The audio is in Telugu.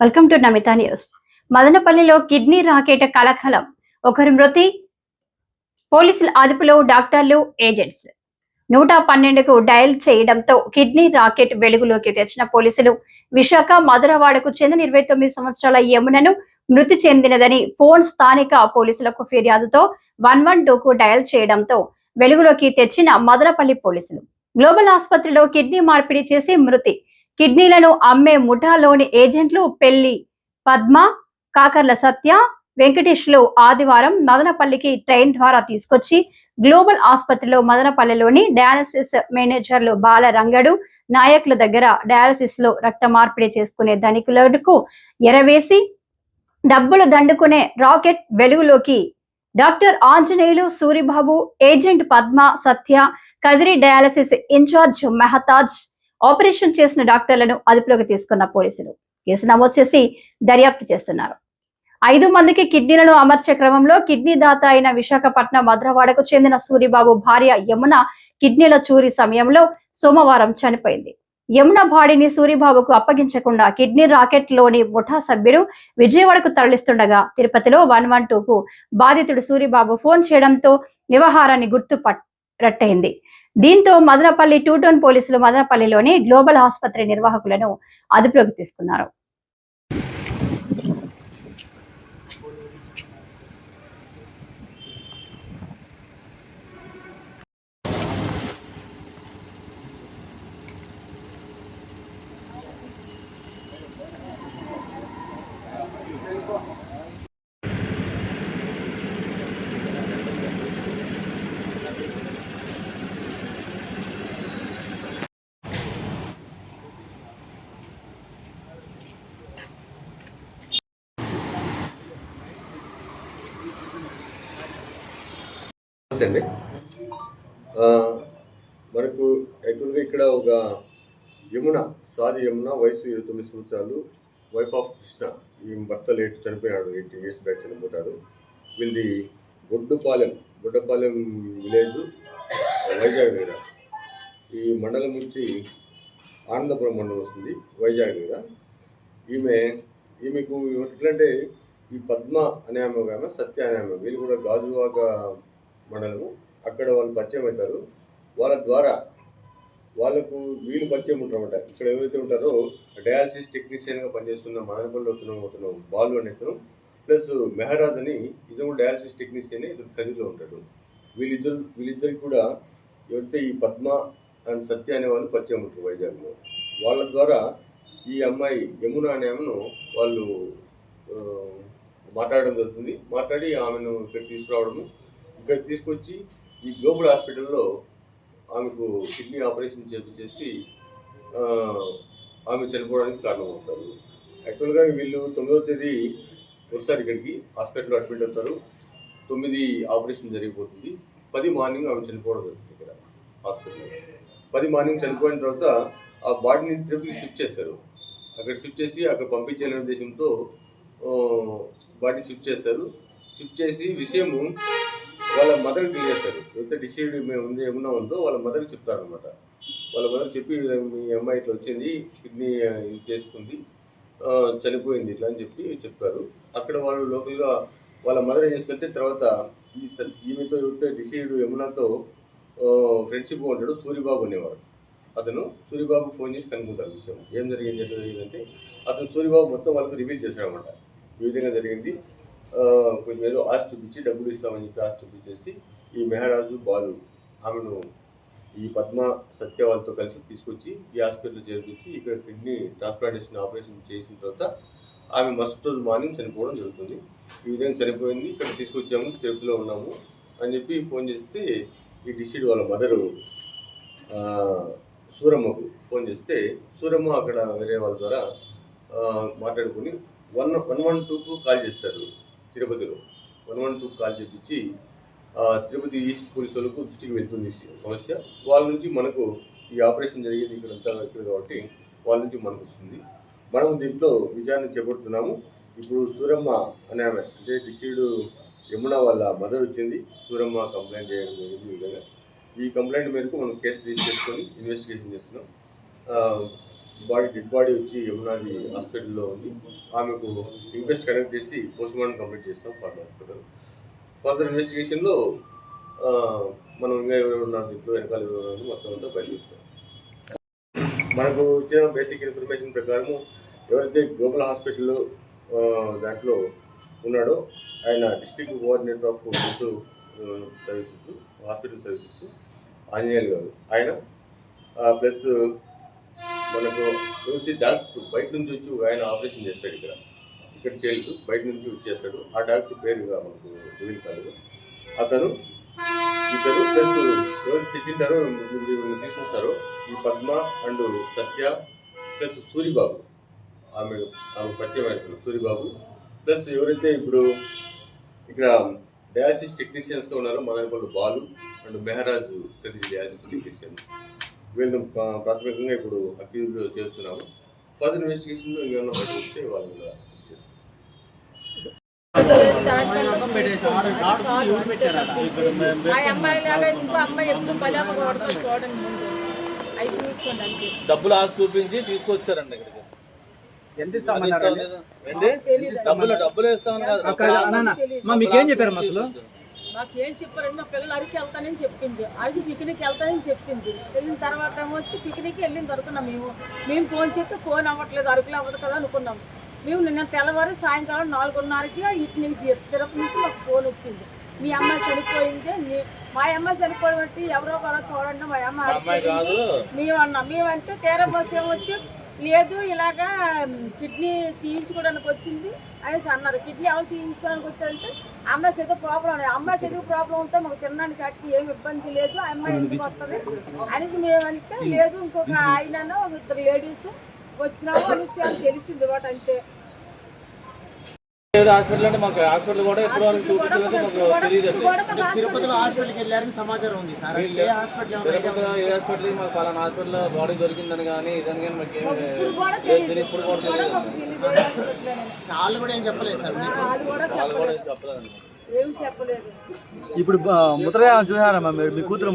వెల్కమ్ టు నమిత న్యూస్ మదనపల్లిలో కిడ్నీ రాకెట్ కలకలం. ఒకరి మృతి పోలీసుల అదుపులో డాక్టర్లు ఏజెంట్స్. నూట పన్నెండుకు డయల్ చేయడంతో కిడ్నీ రాకెట్ వెలుగులోకి తెచ్చిన పోలీసులు విశాఖ మధురవాడకు చెందిన ఇరవై తొమ్మిది సంవత్సరాల యమునను మృతి చెందినదని ఫోన్ స్థానిక పోలీసులకు ఫిర్యాదుతో వన్ వన్ టూకు డయల్ చేయడంతో వెలుగులోకి తెచ్చిన మదనపల్లి పోలీసులు. గ్లోబల్ ఆసుపత్రిలో కిడ్నీ మార్పిడి చేసి మృతి. కిడ్నీలను అమ్మే ముఠాలోని ఏజెంట్లు పెళ్ళి. పద్మ కాకర్ల సత్య వెంకటేష్లు ఆదివారం మదనపల్లికి ట్రైన్ ద్వారా తీసుకొచ్చి గ్లోబల్ ఆసుపత్రిలో మదనపల్లిలోని డయాలసిస్ మేనేజర్లు బాల రంగడు నాయకుల దగ్గర డయాలసిస్లో రక్త మార్పిడి చేసుకునే ధనికులకు ఎరవేసి డబ్బులు దండుకునే రాకెట్ వెలుగులోకి. Doctor Anjaneyulu Suribabu agent Padma Satya Kadiri dialysis incharge Mehtaj operation చేసిన డాక్టర్లను అదుపులోకి తీసుకున్న పోలీసులు కేసు నమోదు చేసి దర్యాప్తు చేస్తున్నారు. ఐదు మందికి కిడ్నీలను అమర్చే క్రమంలో కిడ్నీ దాత అయిన విశాఖపట్నం మద్రవాడకు చెందిన సూరిబాబు భార్య యమున కిడ్నీల చూరి సమయంలో సోమవారం చనిపోయింది. యమున బాడీని సూరిబాబుకు అప్పగించకుండా కిడ్నీ రాకెట్లోని ముఠా సభ్యుడు విజయవాడకు తరలిస్తుండగా తిరుపతిలో వన్ వన్ టూకు బాధితుడు సూరిబాబు ఫోన్ చేయడంతో వ్యవహారాన్ని గుర్తు గుర్తుపట్టయింది దీంతో మదనపల్లి టూ టౌన్ పోలీసులు మదనపల్లిలోని గ్లోబల్ ఆసుపత్రి నిర్వాహకులను అదుపులోకి తీసుకున్నారు. నమస్తే అండి మనకు యాక్చువల్గా ఇక్కడ ఒక యమున సాది యమున వయసు ఇరవై తొమ్మిది సంవత్సరాలు వైఫ్ ఆఫ్ కృష్ణ. ఈ భర్త లేట్ చనిపోయినాడు ఎయిటీ ఇయర్స్ బ్యాక్ చనిపోతాడు. వీళ్ళది బొడ్డుపాలెం బొడ్డపాలెం విలేజ్ వైజాగ్ దగ్గర. ఈ మండలం నుంచి ఆనందపురం మండలం వస్తుంది వైజాగ్ దగ్గర. ఈమె ఈమెకు ఎట్లంటే ఈ పద్మ అనే ఆమె ఆమె సత్య అనే ఆమె వీళ్ళు కూడా గాజువాక మండలము అక్కడ వాళ్ళు పరిచయం అవుతారు. వాళ్ళ ద్వారా వాళ్ళకు వీళ్ళు పరిచయం ఉంటారన్నమాట. ఇక్కడ ఎవరైతే ఉంటారో డయాలసిస్ టెక్నీషియన్గా పనిచేస్తున్న మదనపల్లి అవుతున్నాం అవుతున్నాం బాలు అనే ఇతను ప్లస్ మెహరాజ్ అని ఇతను కూడా డయాలసిస్ టెక్నీషియన్ ఇతను ఖరీదులో ఉంటాడు. వీళ్ళిద్దరు వీళ్ళిద్దరికి కూడా ఎవరైతే ఈ పద్మ అండ్ సత్య అనే వాళ్ళు పరిచయం ఉంటారు వైజాగ్లో. వాళ్ళ ద్వారా ఈ అమ్మాయి యమున అనే ఆమెను వాళ్ళు మాట్లాడడం జరుగుతుంది. మాట్లాడి ఆమెను ఇక్కడ తీసుకురావడము ఇక్కడ తీసుకొచ్చి ఈ గ్లోబల్ హాస్పిటల్లో ఆమెకు కిడ్నీ ఆపరేషన్ చేపించేసి ఆమె చనిపోవడానికి కారణమవుతారు. యాక్చువల్గా వీళ్ళు తొమ్మిదవ తేదీ వస్తారు ఇక్కడికి హాస్పిటల్లో అడ్మిట్ అవుతారు. తొమ్మిది ఆపరేషన్ జరిగిపోతుంది. పది మార్నింగ్ ఆమె చనిపోవడం జరుగుతుంది ఇక్కడ హాస్పిటల్లో. పది మార్నింగ్ చనిపోయిన తర్వాత ఆ బాడీని తిరుపతికి షిఫ్ట్ చేస్తారు అక్కడ షిఫ్ట్ చేసి అక్కడ పంపించాలనే ఉద్దేశంతో బాడీని షిఫ్ట్ చేస్తారు షిఫ్ట్ చేసి విషయము వాళ్ళ మదర్కి తెలియజేస్తారు ఎంత డిసీడ్ మేము ఉంది ఏమన్నా ఉందో వాళ్ళ మదర్కి చెప్తారనమాట వాళ్ళ మదర్ చెప్పి మీ అమ్మాయి ఇట్లా వచ్చింది కిడ్నీ ఇది చేసుకుంది చనిపోయింది ఇట్లా అని చెప్పి చెప్పారు. అక్కడ వాళ్ళు లోకల్గా వాళ్ళ మదర్ ఏం చేస్తుంటే తర్వాత ఈ స- ఈమెతో ఎవరితో డిసీడ్ యమునాతో ఫ్రెండ్షిప్ ఉంటాడు సూరిబాబు అనేవాడు. అతను సూర్యబాబు ఫోన్ చేసి కనుక్కుంటారు విషయం. ఏం జరిగింది ఎట్లా జరిగిందంటే అతను సూరిబాబు మొత్తం వాళ్ళకి రివీల్ చేశాడు అనమాట ఈ విధంగా జరిగింది. కొంచెం ఏదో ఆశ చూపించి డబ్బులు ఇస్తామని చెప్పి ఆశ చూపించేసి ఈ మెహరాజు బాలు ఆమెను ఈ పద్మ సత్య వాళ్ళతో కలిసి తీసుకొచ్చి ఈ హాస్పిటల్లో చేర్పించి ఇక్కడ కిడ్నీ ట్రాన్స్ప్లాంటేషన్ ఆపరేషన్ చేసిన తర్వాత ఆమె మస్ట్ రోజు మార్నింగ్ చనిపోవడం జరుగుతుంది. ఈ విధంగా చనిపోయింది. ఇక్కడ తీసుకొచ్చాము తిరుపతిలో ఉన్నాము అని చెప్పి ఫోన్ చేస్తే ఈ డిసీడ్ వాళ్ళ మదరు సూరమ్మకు ఫోన్ చేస్తే సూరమ్మ అక్కడ వేరే వాళ్ళ ద్వారా మాట్లాడుకుని వన్ వన్ వన్ టూకు కాల్ చేస్తారు. తిరుపతిలో వన్ వన్ టూ కాల్ చేపించి తిరుపతి ఈస్ట్ పోలీస్ వాళ్ళకు దృష్టికి వెళ్తుంది సమస్య. వాళ్ళ నుంచి మనకు ఈ ఆపరేషన్ జరిగేది ఇక్కడ అంతా ఇక్కడ కాబట్టి వాళ్ళ నుంచి మనకు వస్తుంది. మనం దీంట్లో విచారణ చేపడుతున్నాము. ఇప్పుడు సూరమ్మ అనే ఆమె అంటే డిసీడ్ యమున వాళ్ళ మదర్ వచ్చింది. సూరమ్మ కంప్లైంట్ చేయడం జరిగింది ఈ విధంగా. ఈ కంప్లైంట్ మేరకు మనం కేసు రిజిస్టర్ చేసుకొని ఇన్వెస్టిగేషన్ చేస్తున్నాం. బాడీ డెడ్ బాడీ వచ్చి యమునాది హాస్పిటల్లో ఉంది. ఆమెకు ఇంక్వెస్ట్ కనెక్ట్ చేసి పోస్ట్ మార్టం కంప్లీట్ చేస్తాం ఫర్దర్ ఫర్దర్ ఇన్వెస్టిగేషన్లో మనం ఇంకా ఎవరు ఉన్నారు దీంట్లో వెనకాల ఎవరు ఉన్నారు మొత్తం అంతా బయట మనకు ఇచ్చిన బేసిక్ ఇన్ఫర్మేషన్ ప్రకారము ఎవరైతే గ్లోబల్ హాస్పిటల్ దాంట్లో ఉన్నాడో ఆయన district coordinator of health services hospital services Anjaneyulu garu. ఆయన ప్లస్ మనకు ఎవరైతే డాక్టర్ బయట నుంచి వచ్చి ఒక ఆయన ఆపరేషన్ చేస్తాడు ఇక్కడ. ఇక్కడ చేయలేదు బయట నుంచి వచ్చేస్తాడు. ఆ డాక్టర్ పేరుగా మనకు రివీల్ కాలేదు అతను ఇద్దరు ప్లస్ ఎవరు తెచ్చింటారో వీళ్ళని తీసుకొస్తారో. ఈ పద్మ అండ్ సత్య ప్లస్ సూరిబాబు. ఆమె ఆమె పరిచయం సూరిబాబు ప్లస్ ఎవరైతే ఇప్పుడు ఇక్కడ డయాలసిస్ టెక్నీషియన్స్గా ఉన్నారో Madanapalli Balu and Meharaj Kadiri dialysis technician. వీళ్ళని ప్రా- ప్రాథమికంగా ఇప్పుడు అక్యూజ్ చేస్తున్నాము ఫర్దర్ ఇన్వెస్టిగేషన్లో ఇంకేమన్నా బయట వస్తే వాళ్ళు డబ్బులు ఆశ చూపించి తీసుకొచ్చారండి ఇక్కడికి. డబ్బులు డబ్బులు ఇస్తామని కాదు. అక్క, అన్న, అన్న, మా మీకేం చెప్పారు అసలు? మాకు ఏం చెప్పారంటే మా పిల్లలు అరికి వెళ్తానని చెప్పింది. అరికి పిక్నిక్ వెళ్తానని చెప్పింది. వెళ్ళిన తర్వాత వచ్చి పిక్నిక్ వెళ్ళిన దొరుకున్నాం మేము. మేము ఫోన్ చేస్తే ఫోన్ అవ్వట్లేదు. అరకులు అవ్వదు కదా అనుకున్నాం. మేము నిన్న తెల్లవారు సాయంకాలం నాలుగున్నరకి ఇటు నుంచి తిరుపతి నుంచి మాకు ఫోన్ వచ్చింది. మీ అమ్మాయి చనిపోయింది. మా అమ్మాయి బట్టి ఎవరో ఒకరో చూడండి. మా అమ్మ అమ్మాయి మేము అన్నాం. మేమంటే ఏమొచ్చి లేదు ఇలాగా కిడ్నీ తీయించుకోవడానికి వచ్చింది. అనేసి అన్నారు. కిడ్నీ ఎవరు తీయించుకోవడానికి వచ్చారంటే అమ్మాయికి ఏదో ప్రాబ్లం ఉంది. అమ్మాయికి ఏదో ప్రాబ్లం ఉంటే మాకు తినడానికి అట్టి ఏమి ఇబ్బంది లేదు. ఆ అమ్మాయి ఎందుకు వస్తుంది? అనేసి మేమంటే లేదు ఇంకొక ఆయన ఒక ఇద్దరు లేడీస్ వచ్చినాము అనేసి అని తెలిసింది వాటి అంతే ఏదో హాస్పిటల్ అంటే మాకు హాస్పిటల్ కూడా ఎప్పుడు వాళ్ళకి చూపించలేదు మాకు తెలియదు తిరుపతిలో హాస్పిటల్కి వెళ్ళారని సమాచారం ఉంది సార్. ఏ హాస్పిటల్ తిరుపతిలో ఏ హాస్పిటల్ మాకు పలానా హాస్పిటల్ బాడీ దొరికిందని కానీ ఇదని కానీ మాకు ఏమి ఇప్పుడు కూడా తెలియదు. ఏ. వాళ్ళు కూడా ఏం చెప్పలేదు సార్. మీకు వాళ్ళు కూడా కూడా చెప్పలేదు. ఇప్పుడు ఆ, ముద్రగా చూసారమ్మా మీరు? మీ కూతురు